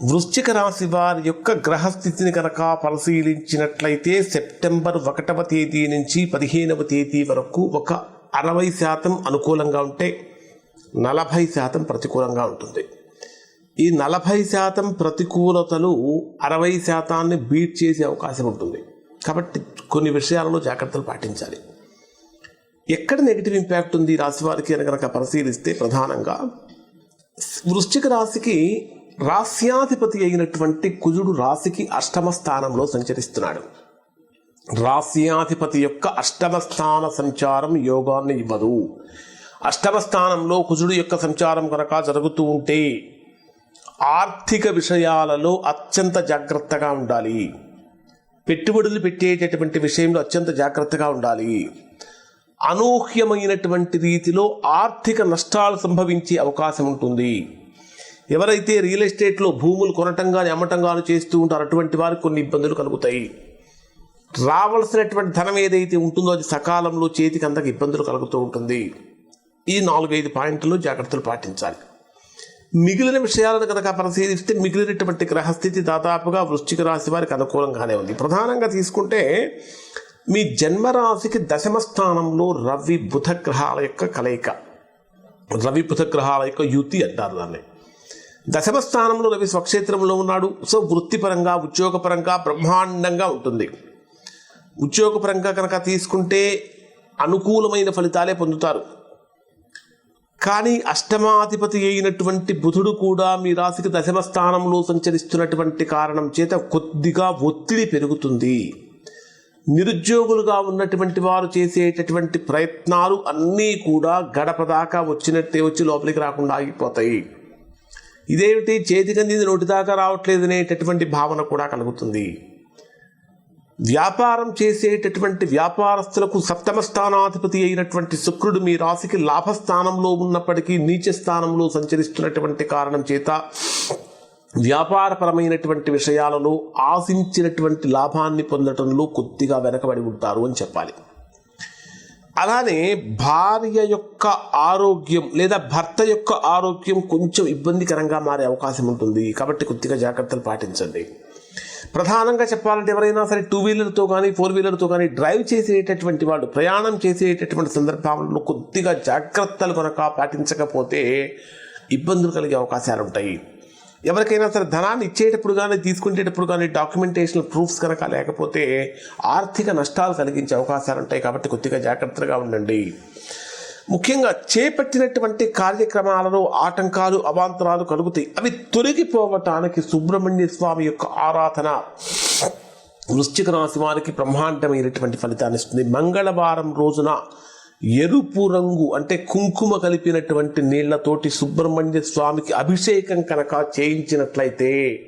వృశ్చిక రాశి వారి యొక్క గ్రహస్థితిని కనుక పరిశీలించినట్లయితే సెప్టెంబర్ ఒకటవ తేదీ నుంచి పదిహేనవ తేదీ వరకు ఒక అరవై శాతం అనుకూలంగా ఉంటే నలభై శాతం ప్రతికూలంగా ఉంటుంది. ఈ నలభై శాతం ప్రతికూలతలు అరవై శాతాన్ని బీట్ చేసే అవకాశం ఉంటుంది. కాబట్టి కొన్ని విషయాలలో జాగ్రత్తలు పాటించాలి. ఎక్కడ నెగిటివ్ ఇంపాక్ట్ ఉంది రాశి వారికి అని కనుక పరిశీలిస్తే ప్రధానంగా వృశ్చిక రాశికి రాస్యాధిపతి అయినటువంటి కుజుడు రాశికి అష్టమ స్థానంలో సంచరిస్తున్నాడు. రాస్యాధిపతి యొక్క అష్టమ స్థాన సంచారం యోగాన్ని ఇవ్వదు. అష్టమ స్థానంలో కుజుడు యొక్క సంచారం కనుక జరుగుతూ ఉంటే ఆర్థిక విషయాలలో అత్యంత జాగ్రత్తగా ఉండాలి. పెట్టుబడులు పెట్టేటటువంటి విషయంలో అత్యంత జాగ్రత్తగా ఉండాలి. అనూహ్యమైనటువంటి రీతిలో ఆర్థిక నష్టాలు సంభవించే అవకాశం ఉంటుంది. ఎవరైతే రియల్ ఎస్టేట్లో భూములు కొనటం కానీ అమ్మటం కానీ చేస్తూ ఉంటారో అటువంటి వారికి కొన్ని ఇబ్బందులు కలుగుతాయి. రావాల్సినటువంటి ధనం ఏదైతే ఉంటుందో అది సకాలంలో చేతికి అంతకు ఇబ్బందులు కలుగుతూ ఉంటుంది. ఈ నాలుగైదు పాయింట్లు జాగ్రత్తలు పాటించాలి. మిగిలిన విషయాలను కనుక పరిశీలిస్తే మిగిలినటువంటి గ్రహస్థితి దాదాపుగా వృశ్చిక రాశి వారికి అనుకూలంగానే ఉంది. ప్రధానంగా తీసుకుంటే మీ జన్మరాశికి దశమ స్థానంలో రవి బుధ గ్రహాల యొక్క కలయిక. రవి బుధ గ్రహాల యొక్క యుతి అంటారు దాన్ని. దశమ స్థానంలో రవి స్వక్షేత్రంలో ఉన్నాడు. సో వృత్తిపరంగా ఉద్యోగపరంగా బ్రహ్మాండంగా ఉంటుంది. ఉద్యోగపరంగా కనుక తీసుకుంటే అనుకూలమైన ఫలితాలే పొందుతారు. కానీ అష్టమాధిపతి అయినటువంటి బుధుడు కూడా మీ రాశికి దశమ స్థానంలో సంచరిస్తున్నటువంటి కారణం చేత కొద్దిగా ఒత్తిడి పెరుగుతుంది. నిరుద్యోగులుగా ఉన్నటువంటి వారు చేసేటటువంటి ప్రయత్నాలు అన్నీ కూడా గడప దాకా వచ్చినట్టే వచ్చి లోపలికి రాకుండా ఆగిపోతాయి. ఇదేమిటి? చేతికందిది నోటి దాకా రావట్లేదు అనేటటువంటి భావన కూడా కలుగుతుంది. వ్యాపారం చేసేటటువంటి వ్యాపారస్తులకు సప్తమ స్థానాధిపతి అయినటువంటి శుక్రుడు మీ రాశికి లాభస్థానంలో ఉన్నప్పటికీ నీచ స్థానంలో సంచరిస్తున్నటువంటి కారణం చేత వ్యాపారపరమైనటువంటి విషయాలలో ఆశించినటువంటి లాభాన్ని పొందటంలో కొద్దిగా వెనకబడి ఉంటారు అని చెప్పాలి. అలానే భార్య యొక్క ఆరోగ్యం లేదా భర్త యొక్క ఆరోగ్యం కొంచెం ఇబ్బందికరంగా మారే అవకాశం ఉంటుంది. కాబట్టి కొద్దిగా జాగ్రత్తలు పాటించండి. ప్రధానంగా చెప్పాలంటే ఎవరైనా సరే టూ వీలర్తో కానీ ఫోర్ వీలర్తో కానీ డ్రైవ్ చేసేటటువంటి వాళ్ళు ప్రయాణం చేసేటటువంటి సందర్భాలలో కొద్దిగా జాగ్రత్తలు కనుక పాటించకపోతే ఇబ్బందులు కలిగే అవకాశాలు ఉంటాయి ఎవరికైనా సరే ధనాన్ని ఇచ్చేటప్పుడు కానీ తీసుకునేటప్పుడు కానీ డాక్యుమెంటేషన్ ప్రూఫ్స్ కనుక లేకపోతే ఆర్థిక నష్టాలు కలిగించే అవకాశాలు ఉంటాయి కాబట్టి కొద్దిగా జాగ్రత్తగా ఉండండి. ముఖ్యంగా చేపట్టినటువంటి కార్యక్రమాలలో ఆటంకాలు అవాంతరాలు కలుగుతాయి. అవి తొలగిపోవటానికి సుబ్రహ్మణ్య స్వామి యొక్క ఆరాధన వృశ్చిక రాశి వారికి బ్రహ్మాండమైనటువంటి ఫలితాన్ని ఇస్తుంది. మంగళవారం రోజున ఎరుపు రంగు అంటే కుంకుమ కలిపినటువంటి నీళ్ళతోటి సుబ్రహ్మణ్య స్వామికి అభిషేకం కనుక చేయించినట్లయితే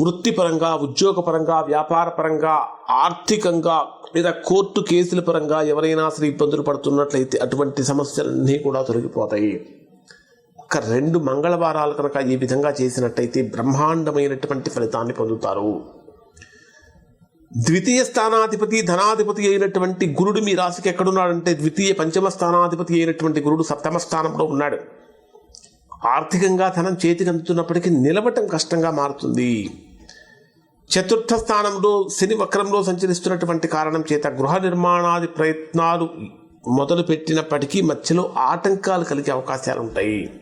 వృత్తిపరంగా ఉద్యోగపరంగా వ్యాపారపరంగా ఆర్థికంగా లేదా కోర్టు కేసుల పరంగా ఎవరైనా సరే ఇబ్బందులు పడుతున్నట్లయితే అటువంటి సమస్యలన్నీ కూడా తొలగిపోతాయి. ఒక రెండు మంగళవారాలు కనుక ఈ విధంగా చేసినట్టయితే బ్రహ్మాండమైనటువంటి ఫలితాన్ని పొందుతారు. ద్వితీయ స్థానాధిపతి ధనాధిపతి అయినటువంటి గురుడు మీ రాశికి ఎక్కడున్నాడంటే ద్వితీయ పంచమ స్థానాధిపతి అయినటువంటి గురుడు సప్తమ స్థానంలో ఉన్నాడు. ఆర్థికంగా ధనం చేతికి అందుతున్నప్పటికీ నిలవటం కష్టంగా మారుతుంది. చతుర్థ స్థానంలో శని వక్రంలో సంచరిస్తున్నటువంటి కారణం చేత గృహ నిర్మాణాది ప్రయత్నాలు మొదలు పెట్టినప్పటికీ మధ్యలో ఆటంకాలు కలిగే అవకాశాలు ఉంటాయి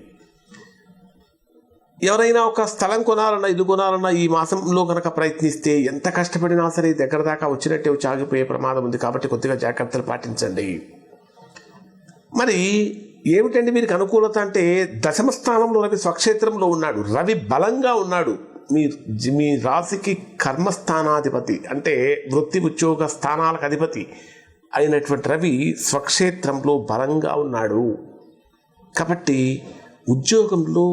ఎవరైనా ఒక స్థలం కొనాలన్నా ఇల్లు కొనాలన్నా ఈ మాసంలో కనుక ప్రయత్నిస్తే ఎంత కష్టపడినా సరే దగ్గర దాకా వచ్చినట్టే చాగిపోయే ఆగిపోయే ప్రమాదం ఉంది కాబట్టి కొద్దిగా జాగ్రత్తలు పాటించండి. మరి ఏమిటండి వీరికి అనుకూలత అంటే దశమ స్థానంలో రవి స్వక్షేత్రంలో ఉన్నాడు. రవి బలంగా ఉన్నాడు. మీ మీ రాశికి కర్మస్థానాధిపతి అంటే వృత్తి ఉద్యోగ స్థానాలకు అధిపతి అయినటువంటి రవి స్వక్షేత్రంలో బలంగా ఉన్నాడు. కాబట్టి ఉద్యోగంలో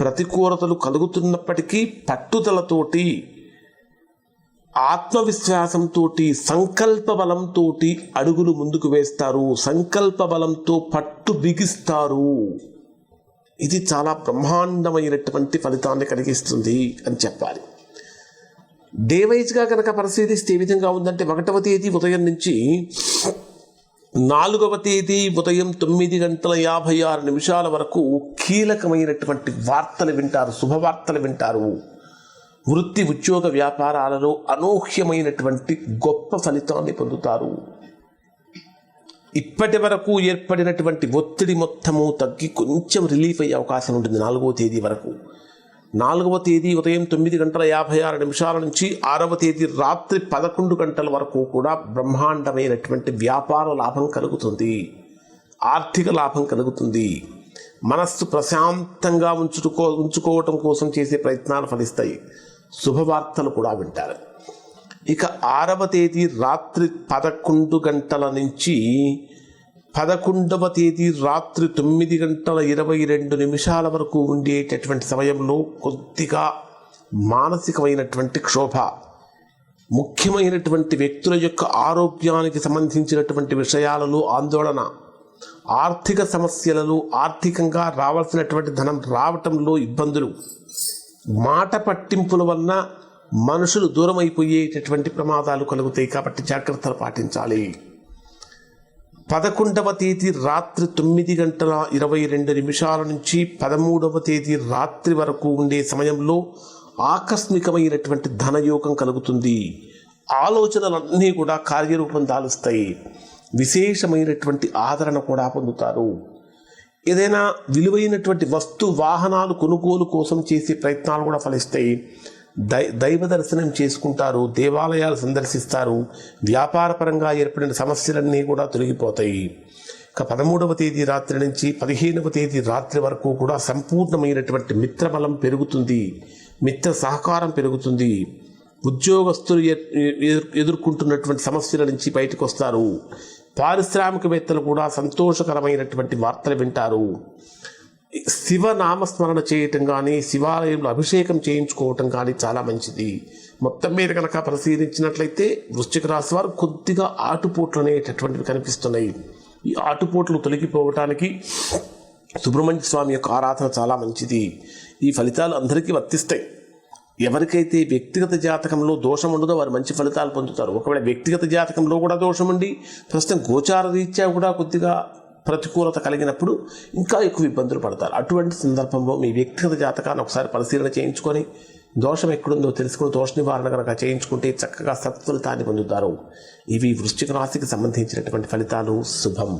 ప్రతికూలతలు కలుగుతున్నప్పటికీ పట్టుదలతోటి ఆత్మవిశ్వాసంతో సంకల్ప బలంతో అడుగులు ముందుకు వేస్తారు. సంకల్ప బలంతో పట్టు బిగిస్తారు. ఇది చాలా బ్రహ్మాండమైనటువంటి ఫలితాన్ని కలిగిస్తుంది అని చెప్పాలి. డే వైజ్గా కనుక పరిశీలిస్తే ఏ విధంగా ఉందంటే ఒకటవ తేదీ ఉదయం నుంచి నాలుగవ తేదీ ఉదయం తొమ్మిది గంటల యాభై ఆరు నిమిషాల వరకు కీలకమైనటువంటి వార్తలు వింటారు శుభవార్తలు వింటారు. వృత్తి ఉద్యోగ వ్యాపారాలలో అనూహ్యమైనటువంటి గొప్ప ఫలితాన్ని పొందుతారు. ఇప్పటి వరకు ఏర్పడినటువంటి ఒత్తిడి మొత్తము తగ్గి కొంచెం రిలీఫ్ అయ్యే అవకాశం ఉంటుంది నాలుగవ తేదీ వరకు. నాలుగవ తేదీ ఉదయం తొమ్మిది గంటల యాభై ఆరు నిమిషాల నుంచి ఆరవ తేదీ రాత్రి పదకొండు గంటల వరకు కూడా బ్రహ్మాండమైనటువంటి వ్యాపార లాభం కలుగుతుంది. ఆర్థిక లాభం కలుగుతుంది. మనస్సు ప్రశాంతంగా ఉంచుకో ఉంచుకోవటం కోసం చేసే ప్రయత్నాలు ఫలిస్తాయి. శుభవార్తలు కూడా వింటారు. ఇక ఆరవ తేదీ రాత్రి పదకొండు గంటల నుంచి పదకొండవ తేదీ రాత్రి తొమ్మిది గంటల ఇరవై రెండు నిమిషాల వరకు ఉండేటటువంటి సమయంలో కొద్దిగా మానసికమైనటువంటి క్షోభ ముఖ్యమైనటువంటి వ్యక్తుల యొక్క ఆరోగ్యానికి సంబంధించినటువంటి విషయాలలో ఆందోళన ఆర్థిక సమస్యలలో ఆర్థికంగా రావాల్సినటువంటి ధనం రావటంలో ఇబ్బందులు మాట పట్టింపుల వలన మనుషులు దూరం అయిపోయేటటువంటి ప్రమాదాలు కలుగుతాయి కాబట్టి జాగ్రత్తలు పాటించాలి. పదకొండవ తేదీ రాత్రి తొమ్మిది గంటల ఇరవై రెండు నిమిషాల నుంచి పదమూడవ తేదీ రాత్రి వరకు ఉండే సమయంలో ఆకస్మికమైనటువంటి ధనయోగం కలుగుతుంది. ఆలోచనలన్నీ కూడా కార్యరూపం దాలుస్తాయి. విశేషమైనటువంటి ఆదరణ కూడా పొందుతారు. ఏదైనా విలువైనటువంటి వస్తు వాహనాలు కొనుగోలు కోసం చేసే ప్రయత్నాలు కూడా ఫలిస్తాయి. దై దైవ దర్శనం చేసుకుంటారు దేవాలయాలు సందర్శిస్తారు వ్యాపారపరంగా ఏర్పడిన సమస్యలన్నీ కూడా తొలగిపోతాయి. ఇక పదమూడవ తేదీ రాత్రి నుంచి పదిహేనవ తేదీ రాత్రి వరకు కూడా సంపూర్ణమైనటువంటి మిత్రబలం పెరుగుతుంది మిత్ర సహకారం పెరుగుతుంది. ఉద్యోగస్తులు ఎ- ఎదుర్కొంటున్నటువంటి సమస్యల నుంచి బయటకు వస్తారు. పారిశ్రామికవేత్తలు కూడా సంతోషకరమైనటువంటి వార్తలు వింటారు. శివనామస్మరణ చేయటం కానీ శివాలయంలో అభిషేకం చేయించుకోవటం కానీ చాలా మంచిది. మొత్తం మీద కనుక పరిశీలించినట్లయితే వృశ్చిక రాశి వారు కొద్దిగా ఆటుపోట్లు అనేటటువంటివి కనిపిస్తున్నాయి. ఈ ఆటుపోట్లు తొలగిపోవటానికి సుబ్రహ్మణ్య స్వామి యొక్క ఆరాధన చాలా మంచిది. ఈ ఫలితాలు అందరికీ వర్తిస్తాయి. ఎవరికైతే వ్యక్తిగత జాతకంలో దోషం ఉండదో వారు మంచి ఫలితాలు పొందుతారు. ఒకవేళ వ్యక్తిగత జాతకంలో కూడా దోషం ఉండి ప్రస్తుతం గోచార రీత్యా కూడా కొద్దిగా ప్రతికూలత కలిగినప్పుడు ఇంకా ఎక్కువ ఇబ్బందులు పడతారు. అటువంటి సందర్భంలో మీ వ్యక్తిగత జాతకాన్ని ఒకసారి పరిశీలన చేయించుకొని దోషం ఎక్కడుందో తెలుసుకుని దోష నివారణ కనుక చేయించుకుంటే చక్కగా సత్ఫలితాన్ని పొందుతారు. ఇవి వృశ్చిక రాశికి సంబంధించినటువంటి ఫలితాలు. శుభం.